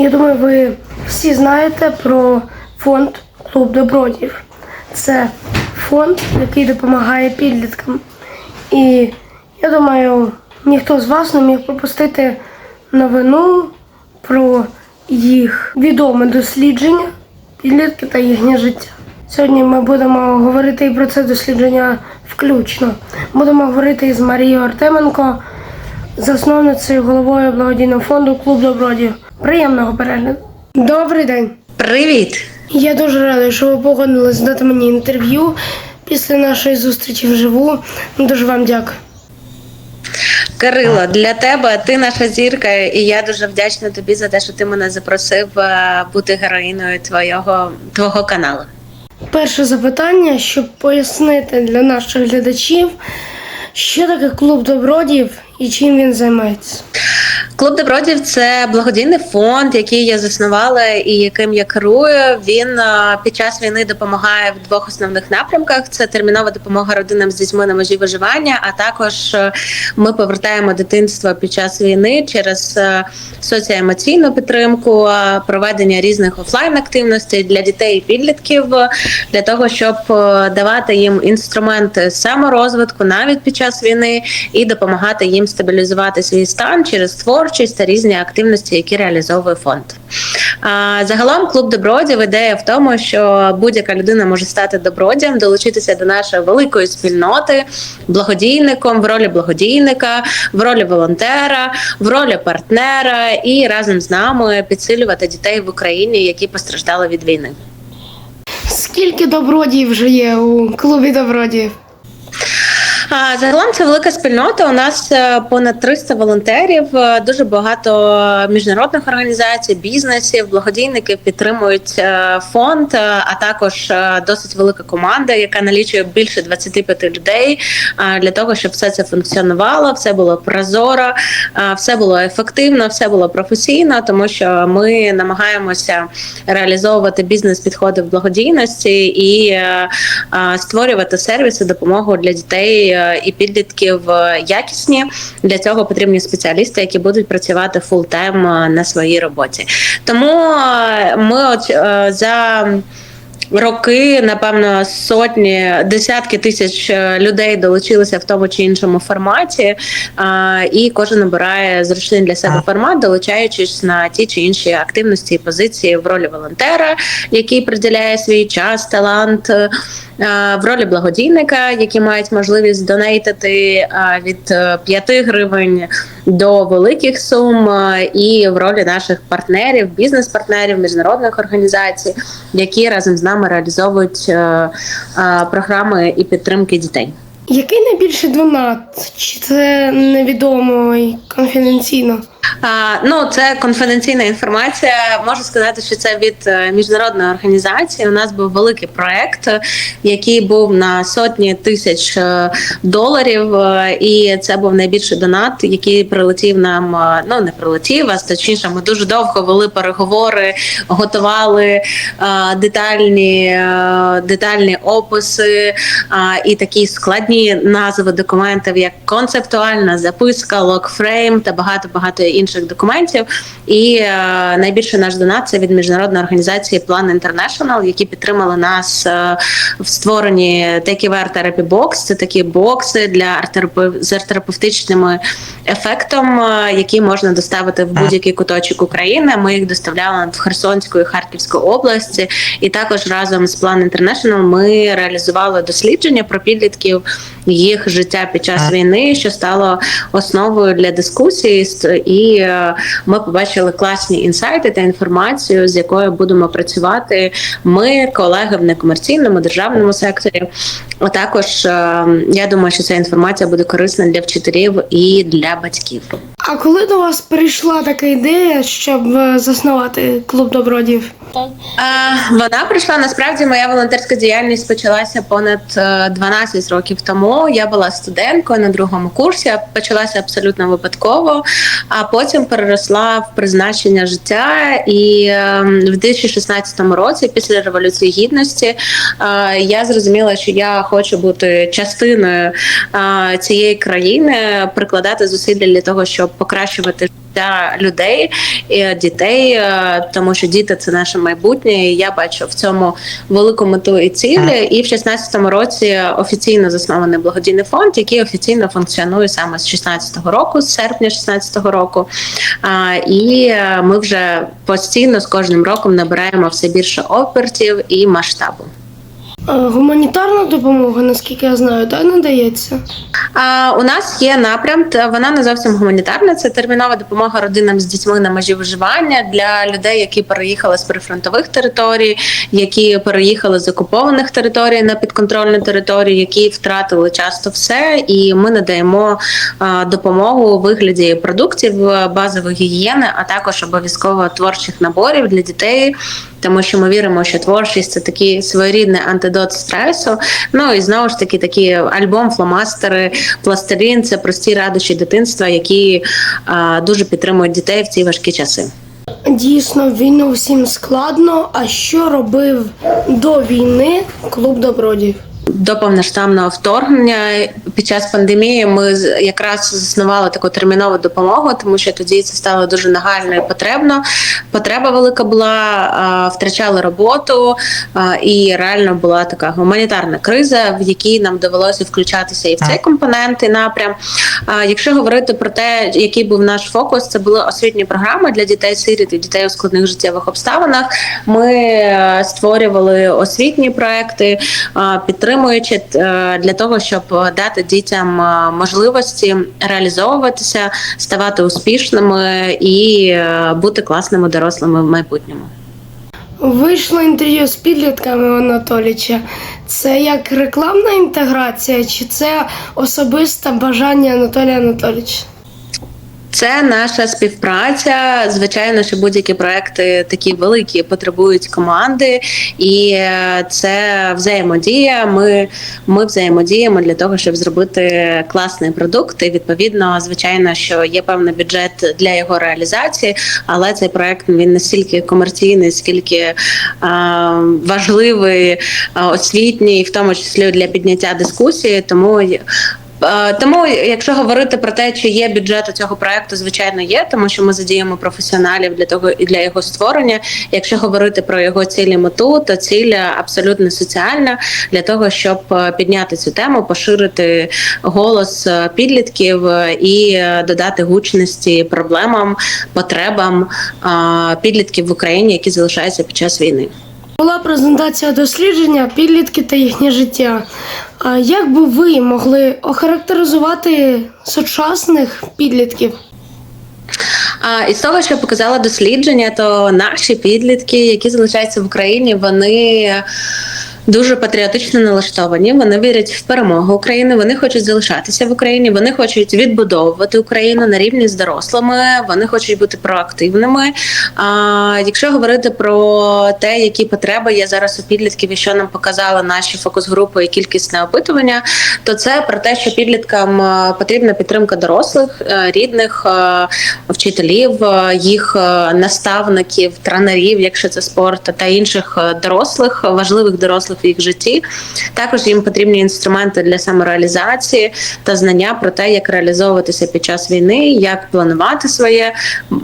Я думаю, ви всі знаєте про фонд Клуб Добродіїв. Це фонд, який допомагає підліткам. І я думаю, ніхто з вас не міг пропустити новину про їх відоме дослідження підлітки та їхнє життя. Сьогодні ми будемо говорити і про це дослідження включно. Будемо говорити із Марією Артеменко, засновницею головою благодійного фонду Клуб Добродіїв. Приємного перегляду. Добрий день. Привіт! Я дуже радий, що ви погодились дати мені інтерв'ю після нашої зустрічі вживу. Дуже вам дякую. Кирило, для тебе ти наша зірка, і я дуже вдячна тобі за те, що ти мене запросив е, бути героїною твого, твого каналу. Перше запитання, щоб пояснити для наших глядачів, що таке клуб добродіїв і чим він займається. Клуб добродів це благодійний фонд, який я заснувала і яким я керую. Він е, під час війни допомагає в двох основних напрямках: це термінова допомога родинам з дітьми на межі виживання. А також е, ми повертаємо дитинство під час війни через е, соціоемоційну підтримку, проведення різних офлайн активностей для дітей і підлітків, для того, щоб давати їм інструменти саморозвитку навіть під час війни і допомагати їм стабілізувати свій стан через творчість та різні активності, які реалізовує фонд. А, Загалом клуб добродів ідея в тому, що будь-яка людина може стати добродієм, долучитися до нашої великої спільноти, благодійником в ролі благодійника, в ролі волонтера, в ролі партнера і разом з нами підсилювати дітей в Україні, які постраждали від війни. Скільки добродіїв вже є у клубі добродіїв? Загалом це велика спільнота. У нас е, понад 300 волонтерів, е, дуже багато міжнародних організацій, бізнесів, благодійників підтримують е, фонд, а також досить велика команда, яка налічує більше 25 людей для того, щоб все це функціонувало, все було прозоро, все було ефективно, все було професійно, тому що ми намагаємося реалізовувати бізнес-підходи в благодійності і створювати сервіси допомогу для дітей і підлітків е, якісні. Для цього потрібні спеціалісти, які будуть працювати фултайм е, на своїй роботі. Тому е, ми от е, за. Роки, напевно, сотні, десятки тисяч е, людей долучилися в тому чи іншому форматі, а, і кожен обирає зручний для себе формат, долучаючись на ті чи інші активності і позиції в ролі волонтера, який приділяє свій час, талант. е, В ролі благодійника, які мають можливість донейтити е, від 5 гривень до великих сум, е, і в ролі наших партнерів, бізнес-партнерів, міжнародних організацій, які разом з нами реалізовують е, е, програми і підтримки дітей. Який найбільший донат? Чи це невідомо і конфіденційно? Ну, це конфіденційна інформація. Можу сказати, що це від е, міжнародної організації. У нас був великий проект, який був на сотні тисяч е, доларів. е, І це був найбільший донат, який прилетів нам. Ну не прилетів, а точніше, ми дуже довго вели переговори, готували детальні, детальні описи і такі складні назви документів, як концептуальна записка, локфрейм та багато багато інших документів. І е, найбільший наш донат це від міжнародної організації Plan International, які підтримали нас е, в створенні Aware Therapy Box. Це такі бокси для арт-терапев- з арт-терапевтичним ефектом, е, які можна доставити в будь-який куточок України. Ми їх доставляли в Херсонську і Харківську області, і також разом з Plan International ми реалізували дослідження про підлітків їх життя під час війни, що стало основою для дискусії. Ст- І е, ми побачили класні інсайти та інформацію, з якою будемо працювати. Ми, колеги в некомерційному державному секторі. А також е, я думаю, що ця інформація буде корисна для вчителів і для батьків. А коли до вас прийшла така ідея, щоб е, заснувати клуб добродіїв? Вона прийшла насправді. Моя волонтерська діяльність почалася понад е, 12 років тому. Я була студенткою на другому курсі. Почалася абсолютно випадково, а потім переросла в призначення життя. І е, в 2016 році, після революції гідності, е, я зрозуміла, що я хочу бути частиною е, цієї країни, прикладати зусилля для того, щоб покращувати життя людей, і дітей, е, тому що діти це наше майбутнє. і Я бачу в цьому велику мету і цілі. І в 16-му році офіційно заснований благодійний фонд, який офіційно функціонує саме з 16-го року, з серпня 16-го року. І ми вже постійно з кожним роком набираємо все більше обертів і масштабу. Е, Гуманітарна допомога, наскільки я знаю, так надається. А, у нас є напрям, вона не зовсім гуманітарна. Це термінова допомога родинам з дітьми на межі виживання для людей, які переїхали з прифронтових територій, які переїхали з окупованих територій на підконтрольні території, які втратили часто все. І ми надаємо допомогу у вигляді продуктів е, базової гігієни, а також обов'язково творчих наборів для дітей. Тому що ми віримо, що творчість це такий своєрідний антидот стресу. Ну і знову ж таки, такі альбом, фломастери, пластилін це прості радощі дитинства, які а, дуже підтримують дітей в ці важкі часи. Дійсно, війну всім складно. А що робив до війни клуб добродіїв? До повноштабного вторгнення під час пандемії ми якраз заснували таку термінову допомогу, тому що тоді це стало дуже нагально і потрібно. Потреба велика була, втрачали роботу, і реально була така гуманітарна криза, в якій нам довелося включатися і в цей компонент і напрям. Якщо говорити про те, який був наш фокус, це були освітні програми для дітей сиріт і дітей у складних життєвих обставинах. Ми е, створювали освітні проекти, е, підтримуючи е, для того, щоб дати дітям е, можливості реалізовуватися, ставати успішними і е, бути класними дорослими в майбутньому. Вийшло інтерв'ю з підлітками Анатоліча. Це як рекламна інтеграція, чи це особисте бажання Анатолія Анатолійовича? Це наша співпраця. Звичайно, що будь-які проекти такі великі потребують команди, і е, це взаємодія. Ми, ми взаємодіємо для того, щоб зробити класний продукт. І відповідно, звичайно, що є певний бюджет для його реалізації, але цей проект він не стільки комерційний, скільки е, важливий, е, освітній, в тому числі для підняття дискусії. Тому Е, Тому, якщо говорити про те, чи є бюджет у цього проекту, звичайно, є, тому що ми задіємо професіоналів для того і для його створення. Якщо говорити про його цілі мету, то ціль абсолютно соціальна для того, щоб е, підняти цю тему, поширити голос е, підлітків е, і е, додати гучності проблемам, потребам е, підлітків в Україні, які залишаються під час війни. Була презентація дослідження підлітки та їхнє життя. Як би ви могли охарактеризувати сучасних підлітків? А із того, що показало дослідження, то наші підлітки, які залишаються в Україні, вони. Дуже патріотично налаштовані. Вони вірять в перемогу України. Вони хочуть залишатися в Україні. Вони хочуть відбудовувати Україну на рівні з дорослими. Вони хочуть бути проактивними. А якщо говорити про те, які потреби є зараз у підлітків, і що нам показали наші фокус-групи і кількісне опитування, то це про те, що підліткам е, потрібна підтримка дорослих, е, рідних, е, вчителів, їх наставників, тренерів, якщо це спорт, та інших дорослих, важливих дорослих в їх житті. Також їм потрібні інструменти для самореалізації та знання про те, як реалізовуватися під час війни, як планувати своє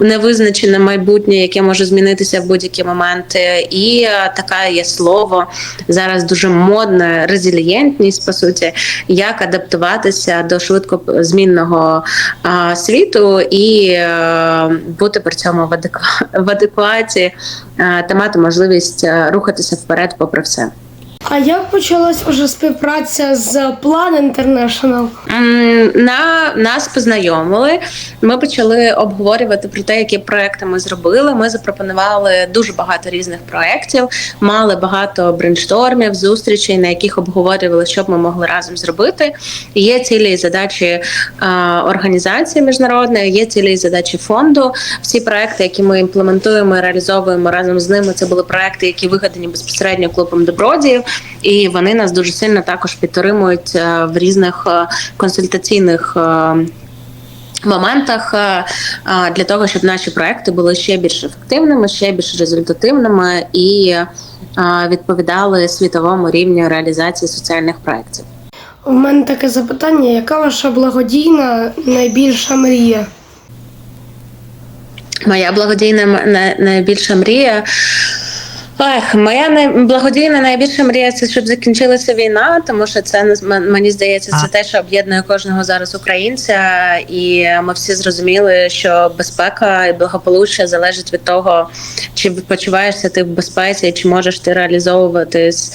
невизначене майбутнє, яке може змінитися в будь-які моменти. І е, таке є слово зараз дуже модне резилієнтність, по суті, як адаптуватися до швидко змінного а, світу і е, бути при цьому в, адеква- в адекваті е, та мати можливість рухатися вперед, попри все. А як почалась уже співпраця з Plan International? На нас познайомили. Ми почали обговорювати про те, які проекти ми зробили. Ми запропонували дуже багато різних проєктів, мали багато брейнштормів, зустрічей, на яких обговорювали, що б ми могли разом зробити. Є цілі і задачі організації міжнародної, є цілі і задачі фонду. Всі проекти, які ми імплементуємо реалізовуємо разом з ними, це були проекти, які вигадані безпосередньо клубом добродіїв, і вони нас дуже сильно також підтримують е, в різних е, консультаційних. е, Моментах для того, щоб наші проекти були ще більш ефективними, ще більш результативними і відповідали світовому рівню реалізації соціальних проєктів. У мене таке запитання: яка ваша благодійна найбільша мрія? Моя благодійна найбільша мрія. Ех, моя най- благодійна найбільша мрія це щоб закінчилася війна, тому що це мені здається, це те, що об'єднує кожного зараз українця, і ми всі зрозуміли, що безпека і благополуччя залежить від того, чи почуваєшся ти в безпеці, чи можеш ти реалізовуватись,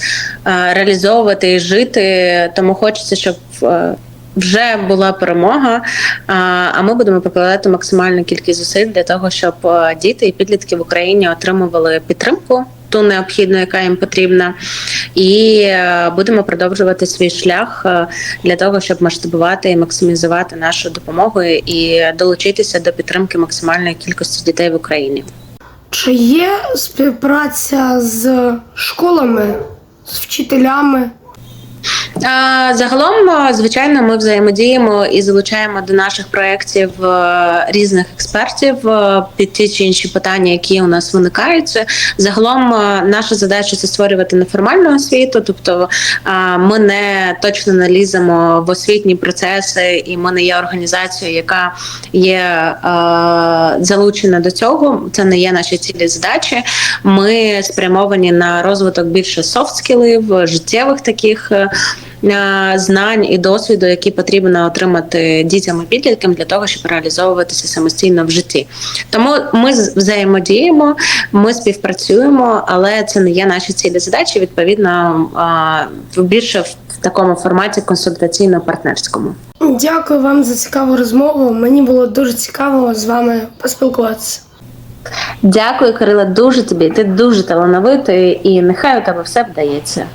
е, реалізовувати і жити. Тому хочеться, щоб. е, Вже була перемога, а а ми будемо покладати максимальну кількість зусиль для того, щоб е, діти і підлітки в Україні отримували підтримку, ту необхідну, яка їм потрібна, і е, будемо продовжувати свій шлях е, для того, щоб масштабувати і максимізувати нашу допомогу і долучитися до підтримки максимальної кількості дітей в Україні. Чи є співпраця з школами, з вчителями? Загалом, звичайно, ми взаємодіємо і залучаємо до наших проєктів е, різних експертів е, під ті чи інші питання, які у нас виникають. Загалом, е, наша задача це створювати неформальну освіту, тобто ми не точно не ліземо в освітні процеси, і ми не є організацією, яка є залучена до цього. Це не є наші цілі задачі. Ми спрямовані на розвиток більше софт-скілів, життєвих таких. Знань і досвіду, які потрібно отримати дітям і підліткам для того, щоб реалізовуватися самостійно в житті. Тому ми взаємодіємо, ми співпрацюємо, але це не є наші цілі задачі. Відповідно, більше в такому форматі консультаційно-партнерському. Дякую вам за цікаву розмову. Мені було дуже цікаво з вами поспілкуватися. Дякую, Кирила, дуже тобі. Ти дуже талановитий, і нехай у тебе все вдається.